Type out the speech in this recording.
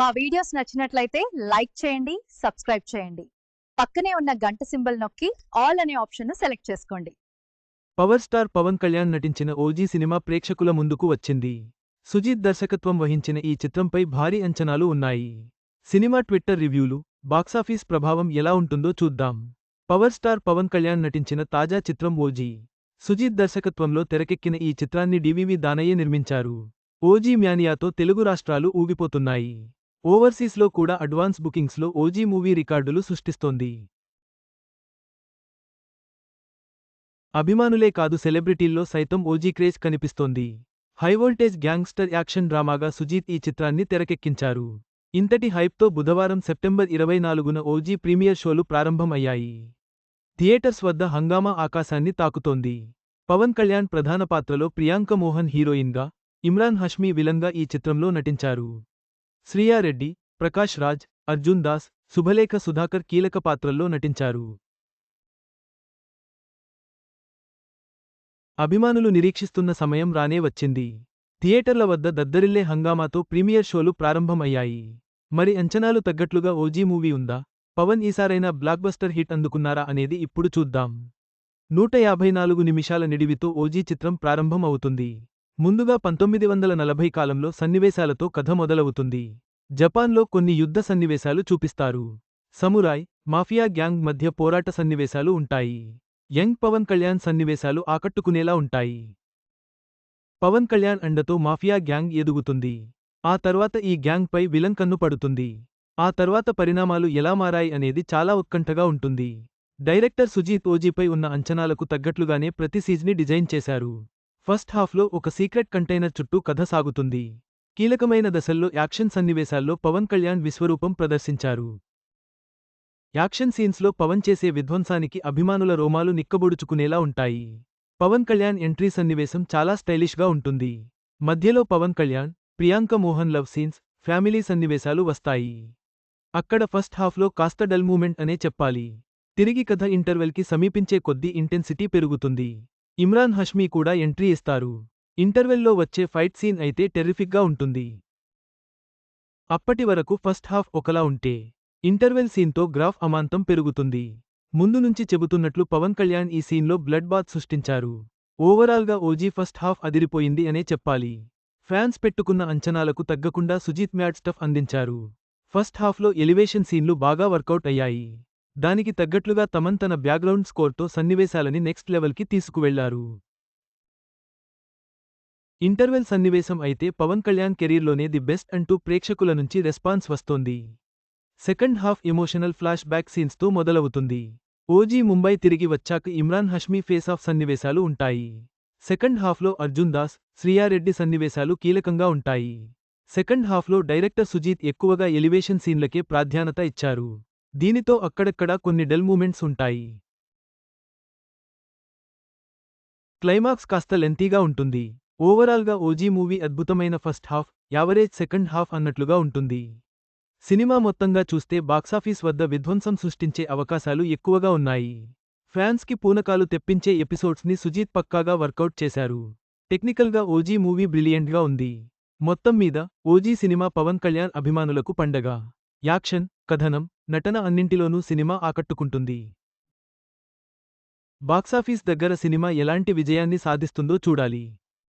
మా వీడియోస్ నచ్చినట్లయితే లైక్ చేయండి సబ్స్క్రైబ్ చేయండి. పక్కనే ఉన్న గంట సింబల్ నొక్కి ఆల్ అనే ఆప్షన్ సెలెక్ట్ చేసుకోండి. పవర్ స్టార్ పవన్ కళ్యాణ్ నటించిన ఓజీ సినిమా ప్రేక్షకుల ముందుకు వచ్చింది. సుజీత్ దర్శకత్వం వహించిన ఈ చిత్రంపై భారీ అంచనాలు ఉన్నాయి. సినిమా ట్విట్టర్ రివ్యూలు బాక్సాఫీస్ ప్రభావం ఎలా ఉంటుందో చూద్దాం. పవర్ స్టార్ పవన్ కళ్యాణ్ నటించిన తాజా చిత్రం ఓజీ. సుజీత్ దర్శకత్వంలో తెరకెక్కిన ఈ చిత్రాన్ని డివివి దానయ్య నిర్మించారు. ఓజీ మ్యానియాతో తెలుగు రాష్ట్రాలు ఊగిపోతున్నాయి. ఓవర్సీస్లో కూడా అడ్వాన్స్ బుకింగ్స్లో ఓజీ మూవీ రికార్డులు సృష్టిస్తోంది. అభిమానులే కాదు సెలబ్రిటీల్లో సైతం ఓజీ క్రేజ్ కనిపిస్తోంది. హైవోల్టేజ్ గ్యాంగ్స్టర్ యాక్షన్ డ్రామాగా సుజీత్ ఈ చిత్రాన్ని తెరకెక్కించారు. ఇంతటి హైప్తో బుధవారం సెప్టెంబర్ ఇరవై నాలుగున ఓజీ ప్రీమియర్ షోలు ప్రారంభం అయ్యాయి థియేటర్స్ వద్ద హంగామా ఆకాశాన్ని తాకుతోంది. పవన్ కళ్యాణ్ ప్రధాన పాత్రలో ప్రియాంక మోహన్ హీరోయిన్గా ఇమ్రాన్ హష్మీ విలన్గా ఈ చిత్రంలో నటించారు. శ్రీయారెడ్డి ప్రకాష్ రాజ్ అర్జున్ దాస్ శుభలేఖ సుధాకర్ కీలక పాత్రల్లో నటించారు. అభిమానులు నిరీక్షిస్తున్న సమయం రానే వచ్చింది. థియేటర్ల వద్ద దద్దరిల్లే హంగామాతో ప్రీమియర్ షోలు ప్రారంభమయ్యాయి. మరి అంచనాలు తగ్గట్లుగా ఓజీ మూవీ ఉందా? పవన్ ఈసారైనా బ్లాక్బస్టర్ హిట్ అందుకున్నారా అనేది ఇప్పుడు చూద్దాం. నూట యాభై నాలుగు నిమిషాల నిడివితో ఓజీ చిత్రం ప్రారంభం అవుతుంది ముందుగా పంతొమ్మిది వందల నలభై కాలంలో సన్నివేశాలతో కథ మొదలవుతుంది. జపాన్లో కొన్ని యుద్ధ సన్నివేశాలు చూపిస్తారు. సమురాయ్ మాఫియా గ్యాంగ్ మధ్య పోరాట సన్నివేశాలు ఉంటాయి. యంగ్ పవన్ కళ్యాణ్ సన్నివేశాలు ఆకట్టుకునేలా ఉంటాయి. పవన్ కళ్యాణ్ అండతో మాఫియా గ్యాంగ్ ఎదుగుతుంది. ఆ తర్వాత ఈ గ్యాంగ్పై విలన్ కన్ను పడుతుంది. ఆ తర్వాత పరిణామాలు ఎలా మారాయి అనేది చాలా ఉత్కంఠగా ఉంటుంది. డైరెక్టర్ సుజీత్ ఓజీపై ఉన్న అంచనాలకు తగ్గట్లుగానే ప్రతి సీజ్ని డిజైన్ చేశారు. ఫస్ట్ హాఫ్లో ఒక సీక్రెట్ కంటైనర్ చుట్టూ కథ సాగుతుంది. కీలకమైన దశల్లో యాక్షన్ సన్నివేశాల్లో పవన్ కళ్యాణ్ విశ్వరూపం ప్రదర్శించారు. యాక్షన్ సీన్స్లో పవన్ చేసే విధ్వంసానికి అభిమానుల రోమాలు నిక్కబొడుచుకునేలా ఉంటాయి. పవన్ కళ్యాణ్ ఎంట్రీ సన్నివేశం చాలా స్టైలిష్గా ఉంటుంది. మధ్యలో Pawan Kalyan Priyanka Mohan love scenes family సన్నివేశాలు వస్తాయి. అక్కడ ఫస్ట్ హాఫ్లో కాస్త డల్ మూమెంట్ అనే చెప్పాలి. తిరిగి కథ ఇంటర్వెల్కి సమీపించే కొద్దీ ఇంటెన్సిటీ పెరుగుతుంది. ఇమ్రాన్ హష్మీ కూడా ఎంట్రీ ఇస్తారు. ఇంటర్వెల్లో వచ్చే ఫైట్ సీన్ అయితే టెర్రిఫిక్గా ఉంటుంది. అప్పటి వరకు ఫస్ట్ హాఫ్ ఒకలా ఉంటే ఇంటర్వెల్ సీన్తో గ్రాఫ్ అమాంతం పెరుగుతుంది. ముందు నుంచి చెబుతున్నట్లు పవన్ కళ్యాణ్ ఈ సీన్లో బ్లడ్ బాత్ సృష్టించారు. ఓవరాల్గా ఓజీ ఫస్ట్ హాఫ్ అదిరిపోయింది అనే చెప్పాలి. ఫ్యాన్స్ పెట్టుకున్న అంచనాలకు తగ్గకుండా సుజీత్ మ్యాట్ స్టఫ్ అందించారు. ఫస్ట్ హాఫ్లో ఎలివేషన్ సీన్లు బాగా వర్కౌట్ అయ్యాయి. దానికి తగ్గట్లుగా తమన్ తన బ్యాక్గ్రౌండ్ స్కోర్తో సన్నివేశాలని నెక్స్ట్ లెవెల్కి తీసుకువెళ్ళారు. ఇంటర్వెల్ సన్నివేశం అయితే పవన్ కళ్యాణ్ కెరీర్లోనే ది బెస్ట్ అంటూ ప్రేక్షకుల నుంచి రెస్పాన్స్ వస్తోంది. Second half emotional flash back సీన్స్తో మొదలవుతుంది. ఓజీ ముంబై తిరిగి వచ్చాక ఇమ్రాన్ హష్మీ ఫేస్ ఆఫ్ సన్నివేశాలు ఉంటాయి. సెకండ్ హాఫ్లో అర్జున్ దాస్ శ్రీయారెడ్డి సన్నివేశాలు కీలకంగా ఉంటాయి. సెకండ్ హాఫ్లో డైరెక్టర్ సుజీత్ ఎక్కువగా ఎలివేషన్ సీన్లకే ప్రాధాన్యత ఇచ్చారు. దీనితో అక్కడక్కడా కొన్ని డెల్ మూమెంట్స్ ఉంటాయి. క్లైమాక్స్ కాస్త లెంతీగా ఉంటుంది. ఓవరాల్గా ఓజీ మూవీ అద్భుతమైన first half average second half అన్నట్లుగా ఉంటుంది. సినిమా మొత్తంగా చూస్తే బాక్సాఫీస్ వద్ద విధ్వంసం సృష్టించే అవకాశాలు ఎక్కువగా ఉన్నాయి. ఫ్యాన్స్కి పూనకాలు తెప్పించే ఎపిసోడ్స్ని సుజీత్ పక్కాగా వర్కౌట్ చేశారు. టెక్నికల్గా ఓజీ మూవీ బ్రిలియంట్గా ఉంది. మొత్తం మీద ఓజీ సినిమా పవన్ కళ్యాణ్ అభిమానులకు పండగ. యాక్షన్ కథనం నటన అన్నింటిలోనూ సినిమా ఆకట్టుకుంటుంది. బాక్సాఫీస్ దగ్గర సినిమా ఎలాంటి విజయాన్ని సాధిస్తుందో చూడాలి.